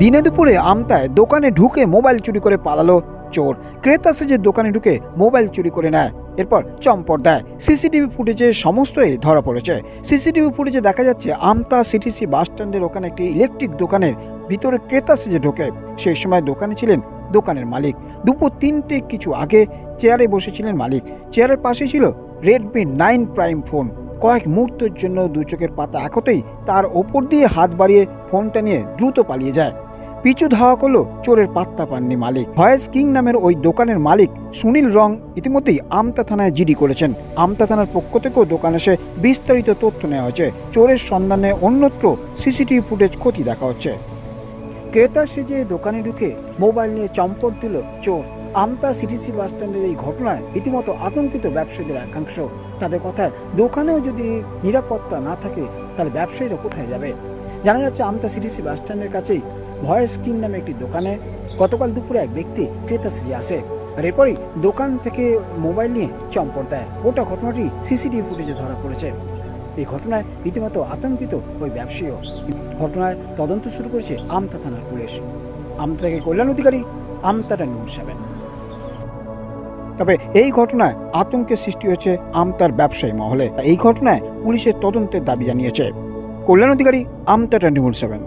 দিনে দুপুরে আমতায় দোকানে ঢুকে মোবাইল চুরি করে পালালো চোর। ক্রেতা সেজে দোকানে ঢুকে মোবাইল চুরি করে নেয়, এরপর চম্পট দেয়। সিসিটিভি ফুটেজে সমস্তই ধরা পড়েছে। সিসিটিভি ফুটেজে দেখা যাচ্ছে, আমতা সিটিসি বাস স্ট্যান্ডের ওখানে একটি ইলেকট্রিক দোকানের ভিতরে ক্রেতা সেজে ঢোকে, সেই সময় দোকানে ছিলেন দোকানের মালিক। দুপুর তিনটে কিছু আগে চেয়ারে বসেছিলেন মালিক। চেয়ারের পাশে ছিল রেডমি নাইন প্রাইম ফোন। কয়েক মুহূর্তের জন্য দু চোখের পাতা একতেই তার ওপর দিয়ে হাত বাড়িয়ে ফোনটা নিয়ে দ্রুত পালিয়ে যায়। পিছু ধাওয়া করল চোরের পাত্তা পাননি মালিক। ভয়েস কিং নামের ওই দোকানের মালিক সুনীল রং ইতিমধ্যেই আমতা থানায় জিডি করেছেন। আমতা থানার পক্ষ থেকেও দোকান এসে বিস্তারিত তথ্য নেওয়া হয়েছে। চোরের সন্ধানে অন্যত্র সিসিটিভি ফুটেজ ক্ষতি দেখা হচ্ছে। ক্রেতা সেজে দোকানে ঢুকে মোবাইল নিয়ে চম্পট দিল চোর। আমতা সিটিসি বাস স্ট্যান্ডের এই ঘটনায় রীতিমতো আতঙ্কিত ব্যবসায়ীদের একাংশ। তাদের কথায় দোকানেও যদি নিরাপত্তা না থাকে, তাহলে ব্যবসায়ীরা কোথায় যাবে? জানা যাচ্ছে, আমতা সিটিসি বাস স্ট্যান্ডের কাছেই ভয়েস কিং নামে একটি দোকানে গতকাল দুপুরে এক ব্যক্তি ক্রেতা সেজে আসে আর এরপরই দোকান থেকে মোবাইল নিয়ে চম্পট দেয়। গোটা ঘটনাটি সিসিটিভি ফুটেজে ধরা পড়েছে। এই ঘটনায় রীতিমতো আতঙ্কিত ওই ব্যবসায়ীও। ঘটনায় তদন্ত শুরু করেছে আমতা থানার পুলিশ। আমতা থেকে কল্যাণ অধিকারী আমতাটা নিউজ সেভেন। তবে এই ঘটনায় আতঙ্কের সৃষ্টি হয়েছে আমতার ব্যবসায়ী মহলে। এই ঘটনায় পুলিশের তদন্তের দাবি জানিয়েছে। কল্যাণ অধিকারী আমতাটা নিউজ সেভেন।